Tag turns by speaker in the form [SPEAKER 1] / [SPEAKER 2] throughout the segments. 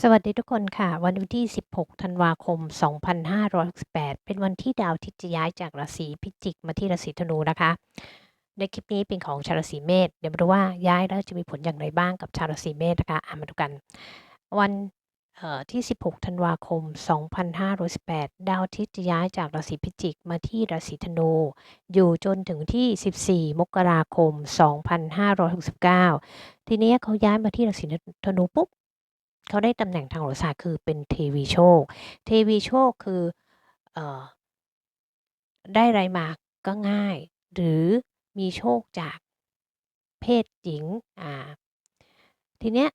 [SPEAKER 1] สวัสดีทุกคนค่ะ วันที่ 16 ธันวาคม 2568 เป็นวันที่ดาวอาทิตย์จะย้ายจากราศีพิจิกมาที่ราศีธนูนะคะ ในคลิปนี้เป็นของชาวราศีเมษเดี๋ยวมาดูว่าย้ายแล้วจะมีผลอย่างไรบ้างกับชาวราศีเมษนะคะอ่ามาดูกัน วันเอ่อที่ 16 ธันวาคม 2518 ดาวอาทิตย์จะย้ายจากราศีพิจิกมาที่ราศีธนู อยู่จนถึงที่ 14 มกราคม 2569 ทีนี้เขาย้ายมาที่ราศีธนูปุ๊บ เขาได้ตำแหน่งทางโหราศาสตร์คือเป็นเทวีโชค เทวีโชคคือออได้ไรมาก็ง่าย หรือมีโชคจากเพศหญิงอ่าทีเนี้ย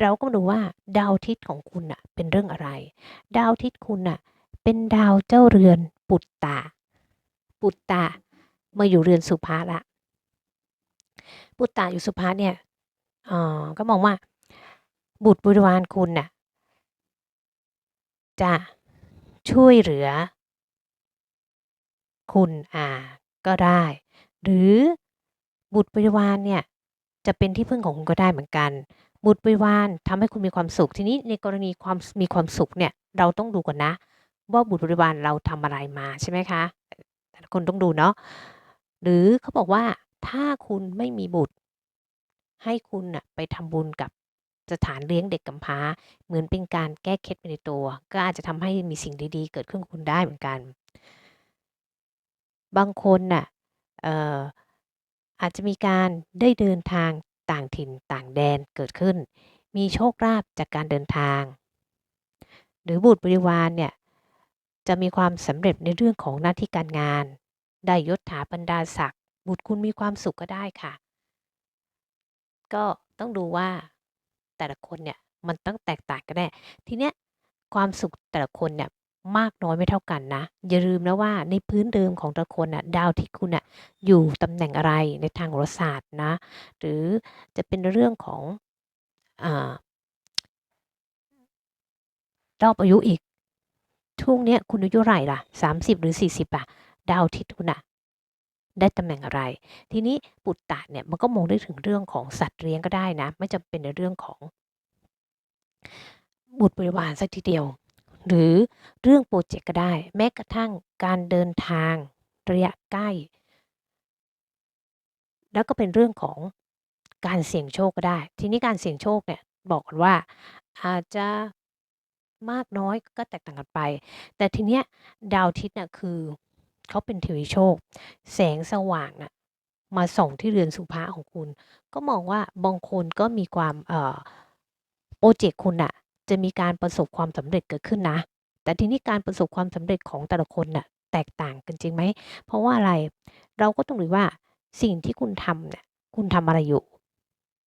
[SPEAKER 1] เราก็มาดูว่าดาวทิตย์ของคุณน่ะเป็นเรื่องอะไร ดาวทิตย์คุณน่ะเป็นดาวเจ้าเรือนปุตตะปุตตะมาอยู่เรือนสุภาละปุตตะอยู่สุภาเนี่ยอ่อก็มองว่า บุตรบริวารคุณน่ะจะช่วยเหลือ คุณอ่าก็ได้ หรือบุตรบริวารเนี่ยจะเป็นที่พึ่งของคุณก็ได้เหมือนกัน บุตรบริวารทำให้คุณมีความสุข ทีนี้ในกรณีความมีความสุขเนี่ยเราต้องดูก่อนนะ ว่าบุตรบริวารเราทำอะไรมาใช่ไหมคะแต่ละคนต้องดูเนาะหรือเขาบอกว่าถ้าคุณไม่มีบุตร ให้คุณน่ะไปทำบุญกับ สถานเลี้ยงเด็กกำพร้า เหมือนเป็นการแก้เคล็ดไปในตัว ก็อาจจะทำให้มีสิ่งดีๆ เกิดขึ้นกับคุณได้เหมือนกัน บางคนน่ะเอ่ออาจจะมีการได้เดินทางต่างถิ่นต่างแดนเกิดขึ้น มีโชคลาภจากการเดินทาง หรือบุตรบริวารเนี่ยจะมีความสำเร็จในเรื่องของหน้าที่การงาน ได้ยศถาบรรดาศักดิ์บุตรคุณมีความสุขก็ได้ค่ะ ก็ต้องดูว่า แต่ละคนเนี่ยมันต้องแตกต่างกันแน่ทีเนี้ยความสุขแต่ละคนเนี่ยมากน้อยไม่เท่ากันนะ อย่าลืมนะว่าในพื้นเดิมของแต่ละคนน่ะดาวที่คุณน่ะอยู่ตำแหน่งอะไรในทางโหราศาสตร์นะ หรือจะเป็นเรื่องของอรอบอายุอีกช่วงเนี้ยคุณอายุไรล่ะ 30 หรือ 40อะดาวทิตย์คุณน่ะ ได้ตำแหน่งอะไร ทีนี้ปุตตะเนี่ยมันก็มองได้ถึงเรื่องของสัตว์เลี้ยงก็ได้นะ ไม่จำเป็นในเรื่องของ บุตรบริวารสักทีเดียว หรือเรื่องโปรเจกต์ก็ได้ แม้กระทั่งการเดินทางระยะใกล้ แล้วก็เป็นเรื่องของการเสี่ยงโชคก็ได้ ทีนี้การเสี่ยงโชคเนี่ยบอกก่อนว่าอาจจะมากน้อยก็แตกต่างกันไป แต่ทีเนี้ยดาวอาทิตย์น่ะคือ เขาเป็นเทวีโชค แสงสว่างน่ะมาส่องที่เรือนสุภาของคุณ ก็มองว่าบางคนก็มีความเอ่อโปรเจกต์คุณน่ะจะมีการประสบความสำเร็จเกิดขึ้นนะ แต่ทีนี้การประสบความสำเร็จของแต่ละคนน่ะแตกต่างกันจริงไหม เพราะว่าอะไรเราก็ต้องดูว่าสิ่งที่คุณทำเนี่ยคุณทำอะไรอยู่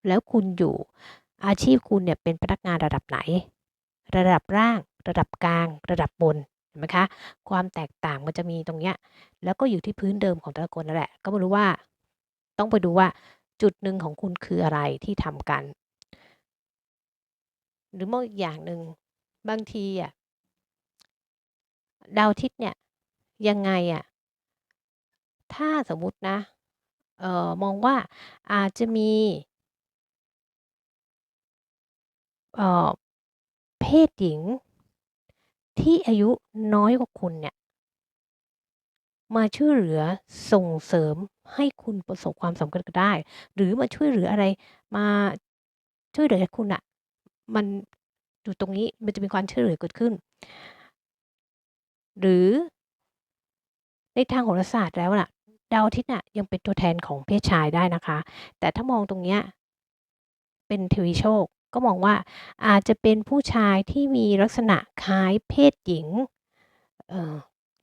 [SPEAKER 1] แล้วคุณอยู่อาชีพคุณเนี่ยเป็นพนักงานระดับไหน ระดับล่าง ระดับกลาง ระดับบน ห็นไหมคะ ความแตกต่างมันจะมีตรงเนี้ย แล้วก็อยู่ที่พื้นเดิมของแต่ละคนนั่นแหละ ก็ไม่รู้ว่า ต้องไปดูว่าจุดหนึ่งของคุณคืออะไรที่ทำกัน หรือมองอีกอย่างหนึ่งบางทีอะดาวทิตย์เนี่ยยังไงอะถ้าสมมุตินะเอ่อมองว่าอาจจะมีเอ่อเพศหญิง ที่อายุน้อยกว่าคุณเนี่ย มาช่วยเหลือส่งเสริมให้คุณประสบความสำเร็จก็ได้ หรือมาช่วยเหลืออะไร มาช่วยเหลือคุณอะมันอยู่ตรงนี้มันจะมีความช่วยเหลือเกิดขึ้น หรือ ในทางโหราศาสตร์แล้วน่ะ ดาวอาทิตย์น่ะยังเป็นตัวแทนของเพศชายได้นะคะ แต่ถ้ามองตรงเนี้ยเป็นทวีโชค ก็มองว่าอาจจะเป็นผู้ชายที่มีลักษณะคล้ายเพศหญิง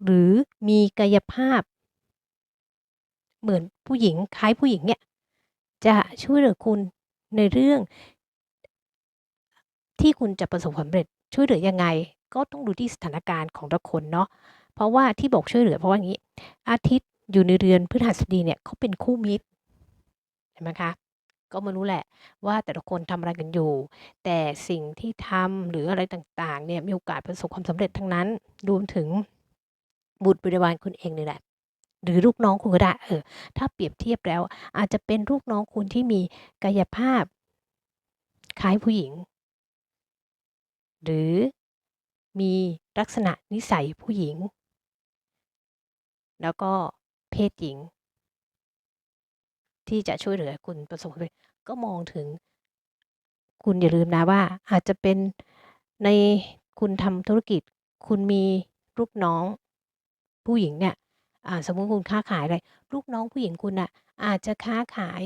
[SPEAKER 1] หรือมีกายภาพ เหมือนผู้หญิงคล้ายผู้หญิงเนี่ยจะช่วยเหลือคุณในเรื่อง ที่คุณจะประสบความสำเร็จช่วยเหลือยังไง ก็ต้องดูที่สถานการณ์ของแต่ละคนเนาะเพราะว่าที่บอกช่วยเหลือเพราะว่างี้ อาทิตย์อยู่ในเรือนพฤหัสบดีเนี่ยเขาเป็นคู่มิตรเห็นไหมคะ ก็ไม่รู้แหละว่าแต่ละคนทำอะไรกันอยู่ แต่สิ่งที่ทำหรืออะไรต่างๆเนี่ยมีโอกาสประสบความสำเร็จทั้งนั้นรวมถึงบุตรบริวารคุณเองนี่แหละหรือลูกน้องคุณก็ได้เออถ้าเปรียบเทียบแล้ว อาจจะเป็นลูกน้องคุณที่มีกายภาพคล้ายผู้หญิง หรือมีลักษณะนิสัยผู้หญิง แล้วก็เพศหญิง ที่จะช่วยเหลือคุณประสบความสำเร็จก็มองถึง คุณอย่าลืมนะว่า อาจจะเป็นในคุณทำธุรกิจ คุณมีลูกน้อง ผู้หญิงเนี่ยสมมุติคุณค้าขายอะไรลูกน้องผู้หญิงคุณน่ะอาจจะค้าขาย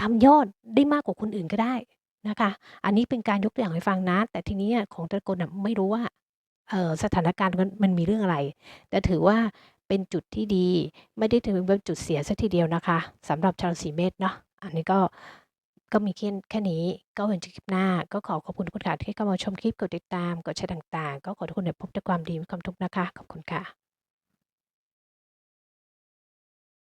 [SPEAKER 1] ทำยอดได้มากกว่าคนอื่นก็ได้นะคะ อันนี้เป็นการยกตัวอย่างให้ฟังนะ แต่ทีนี้ของต่ละคนน่ะไม่รู้ว่าสถานการณ์มันมีเรื่องอะไร แต่ถือว่า เป็นจุดที่ดี ไม่ได้ถึงเป็นจุดเสียสักทีเดียวนะคะสำหรับชาวราศีเมษเนาะอันนี้ก็ก็มีแค่แค่นี้ก็เห็นคลิปหน้า ก็ขอขอบคุณทุกคนค่ะที่เข้ามาชมคลิปกดติดตามกดแชร์ต่างๆ ก็ขอทุกคนได้พบแต่ความดีมีความทุกข์นะคะ ขอบคุณค่ะ